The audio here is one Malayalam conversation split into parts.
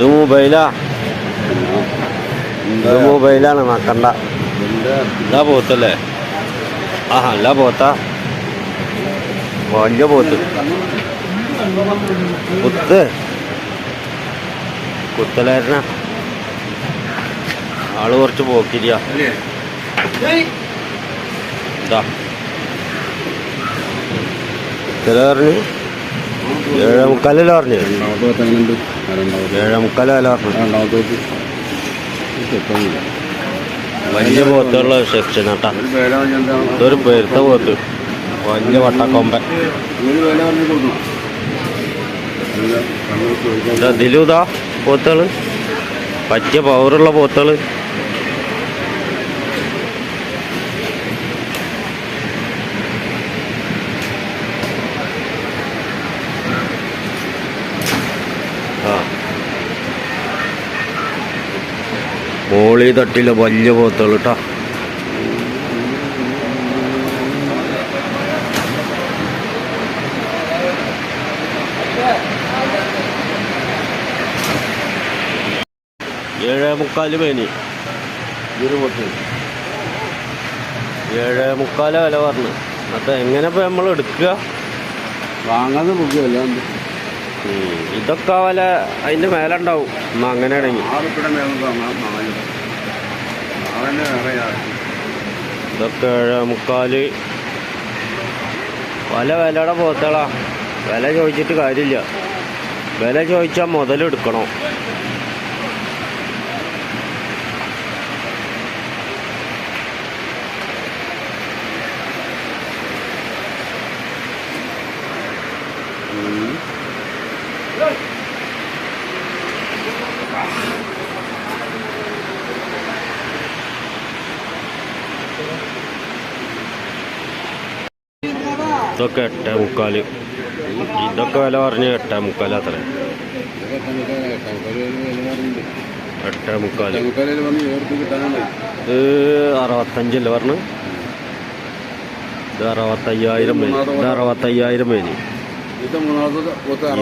ഇത് മൊബൈലാ ഇത് മൊബൈലാണ് മക്കണ്ട ഇതാ പോത്തല്ലേ? ആ അല്ല പോത്ത? വലിയ പോത്ത്. കുത്ത്. കുത്തലായിരുന്ന. ആൾ കുറച്ച് പോക്കില്ല ഇതാ. ചില പറഞ്ഞു? ഏഴേ മുക്കാലല്ല പറഞ്ഞു രണ്ടാമത്തെ ഏഴേ പറഞ്ഞു വലിയ പോത്തുള്ള സെക്ഷൻ കേട്ടാ. ഇതൊരു പെരുത്ത പോത്ത്. വലിയ വട്ടക്കൊമ്പൻ. ഇതിലുതാ പോത്തുകൾ പറ്റിയ പവറുള്ള അല്ല, നമ്മൾ ചോദിക്കാൻ ഇതിലും ഇതാ പോത്തുകൾ പറ്റിയ പവറുള്ള പോത്തുകൾ ആ മോളി തട്ടിലെ വലിയ പോത്തുകൾ കേട്ടോ ഏഴേ മുക്കാൽ പേനി ഒരു പോത്ത് ഏഴേ മുക്കാല വില പറഞ്ഞു. അത് എങ്ങനെ ഇപ്പൊ നമ്മൾ എടുക്കുക? വാങ്ങാതെ മുഖ്യമല്ല. ഇതൊക്കെ വില അതിന്റെ മേലുണ്ടാവും എന്നാൽ എന്നാ അങ്ങനെയാണെങ്കിൽ. ഇതൊക്കെ ഏഴേ മുക്കാൽ. പല വിലയുടെ പോത്തളാ. വില ചോദിച്ചിട്ട് കാര്യമില്ല. വില ചോദിച്ചാൽ മുതലെടുക്കണം. ഇതൊക്കെ എട്ടേ മുക്കാൽ. ഇതൊക്കെ വില പറഞ്ഞ് എട്ടേ മുക്കാൽ അത്ര. എട്ടേ മുക്കാൽ. ഇത് അറുപത്തഞ്ചല്ലേ പറഞ്ഞു? ഇത് അറുപത്തയ്യായിരം പേര് ഇത് അറുപത്തയ്യായിരം പേര്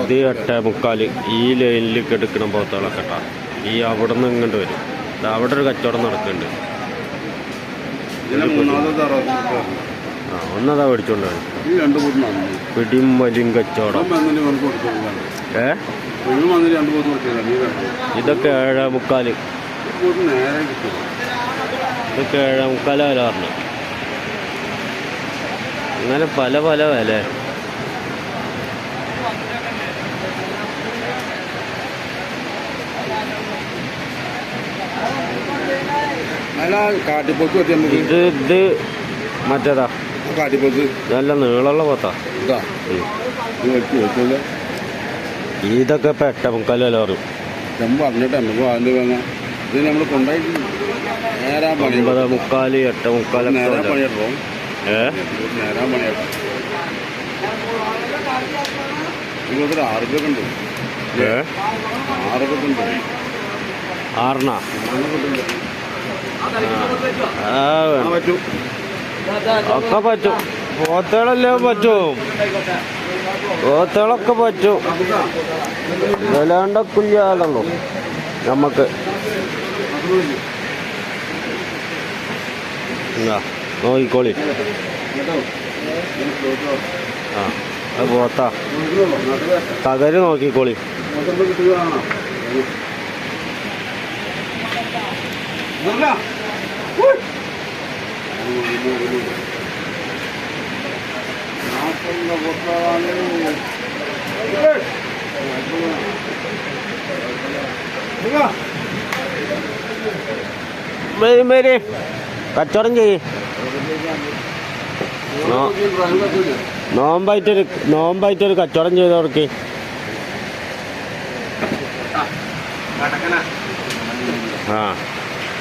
ഇത് എട്ടേ മുക്കാൽ. ഈ ലൈനിലേക്ക് എടുക്കണ പോത്തുകളൊക്കെ കേട്ടാ. ഈ അവിടെ നിന്ന് ഇങ്ങോട്ട് വരും. അവിടെ ഒരു കച്ചവടം നടക്കുന്നുണ്ട്. ഒന്നതാ മേടിച്ചോണ്ട് ഈ രണ്ട് പോത്ത് നന്ദി പിടിയും വലിയും കച്ചവടം. ഏ? ഇതൊക്കെ ഏഴേ മുക്കാൽ ഇതൊക്കെ ഏഴേ മുക്കാല വില പറഞ്ഞു? അങ്ങനെ പല പല വില ഇത് ഇത് മറ്റേതാ? കാട്ടിപ്പോത്ത്? നല്ല നീളമുള്ള പോത്താ. ഇതൊക്കെ ഇപ്പം എട്ടേ മുക്കാൽ വില പറഞ്ഞിട്ട് നമുക്ക് അതിന്റെ വാങ്ങാം ഇത് നമ്മൾ നേരാ പണി ഒമ്പത് മുക്കാൽ എട്ട് മുക്കാലൊക്കെ നേരാ ഏ? ഉണ്ട്. ഏ? ഉണ്ട്. ആ. പറ്റും. ഒക്കെ പറ്റും. പോത്തേളല്ലേ പറ്റും. പോത്തേളൊക്കെ പറ്റും. വിലാണ്ടൊക്കെ ഇല്ലാതുള്ളൂ നമുക്ക് നോക്കിക്കോളി. ആ അത് പോത്താ. തകര് നോക്കിക്കോളി. വരി കച്ചവടം ചെയ്യ്. നോമ്പായിട്ടൊരു നോമ്പായിട്ടൊരു കച്ചവടം ചെയ്തവർക്ക്. ആ.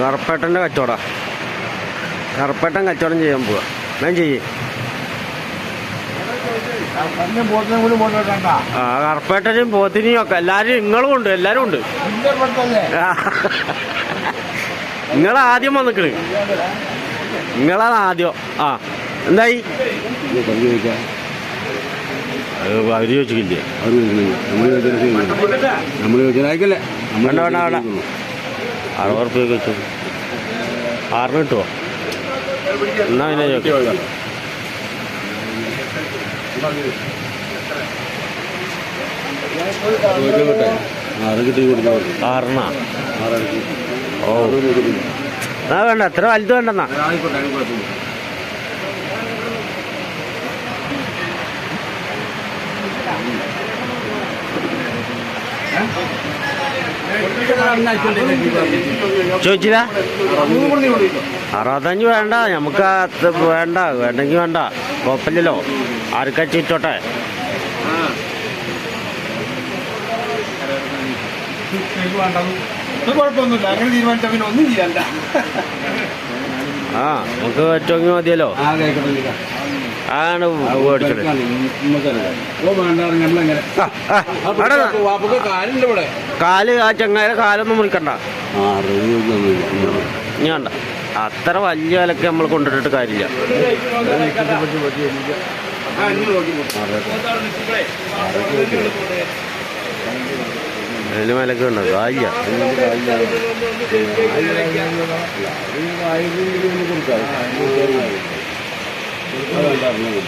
കറുപ്പേട്ടന്റെ കച്ചവടാ. കറുപ്പേട്ടൻ കച്ചവടം ചെയ്യാൻ പോവാ. ഞാൻ ചെയ്യേ. ആ കറുപ്പേട്ടനും പോത്തിനെയും ഒക്കെ എല്ലാരും നിങ്ങളും ഉണ്ട് എല്ലാരും ഉണ്ട്. നിങ്ങൾ ആദ്യം വന്നിക്കണ്. നിങ്ങളാണ് ആദ്യം. ആ എന്തായി? അവർ ചോദിച്ചില്ലേ അവർ നമ്മൾ വേണ്ട, വേണ്ട, വേണ്ട. അറുപത് റുപ്യ വെച്ചു. ആറിന് കിട്ടുമോ എന്നാ പിന്നെ ചോദിക്കാം. ആറ് കിട്ടി ആറിനാ? ഓ. എന്നാ വേണ്ട അത്ര വലുത് വേണ്ടെന്നാ? ചോദിച്ചില്ല? അറുപത്തഞ്ച് വേണ്ട നമുക്ക് വേണ്ട വേണ്ടെങ്കിൽ വേണ്ട. കുഴപ്പമില്ലല്ലോ. ആർക്കാ ചുറ്റോട്ടെ? ആ നമുക്ക് പറ്റുമെങ്കിൽ മതിയല്ലോ. ആ ആണ് മേടിച്ചത് കാൽ ആ ചങ്ങായ കാലൊന്നും മുറിക്കണ്ട. ഞാണ്ട അത്ര വലിയ വിലക്ക് നമ്മൾ കൊണ്ടിട്ടിട്ട് കാര്യമില്ല. അതിന് വിലക്ക് ഉണ്ടോ കാര്യമില്ല കൊടുക്കാം. അതുകൊണ്ട് അറിഞ്ഞില്ല